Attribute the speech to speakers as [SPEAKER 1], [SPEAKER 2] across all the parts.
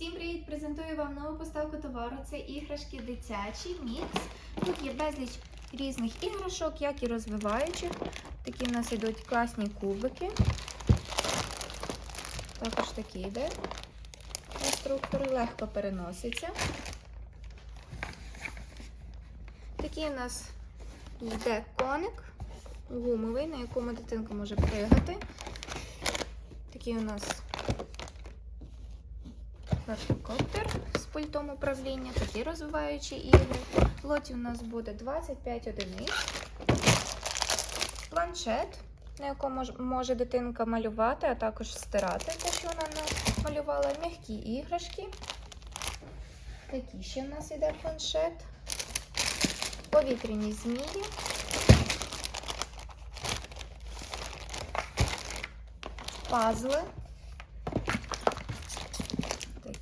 [SPEAKER 1] Всім привіт! Презентую вам нову поставку товару. Це іграшки дитячі, мікс. Тут є безліч різних іграшок, як і розвиваючих. Такі в нас йдуть класні кубики. Також такі йде. Конструктор легко переноситься. Такий у нас йде коник гумовий, на якому дитинка може пригати. Такий у нас квадрокоптер з пультом управління, такі розвиваючі ігри. Лоті у нас буде 25 одиниць. Планшет, на якому може дитинка малювати, а також стирати те, що вона намалювала. М'які іграшки. Такий ще в нас іде планшет. Повітряні змії. Пазли.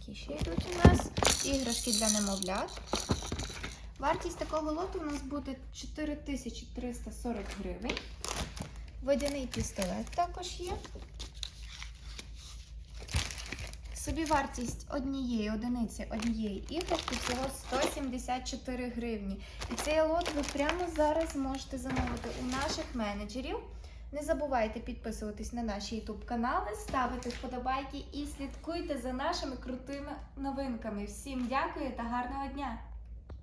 [SPEAKER 1] Такі ще йдуть у нас. Іграшки для немовлят. Вартість такого лоту у нас буде 4340 гривень. Водяний пістолет також є. Собівартість однієї одиниці однієї іграшки всього 174 гривні. І цей лот ви прямо зараз зможете замовити у наших менеджерів. Не забувайте підписуватись на наші YouTube канали, ставити вподобайки і слідкуйте за нашими крутими новинками. Всім дякую та гарного дня!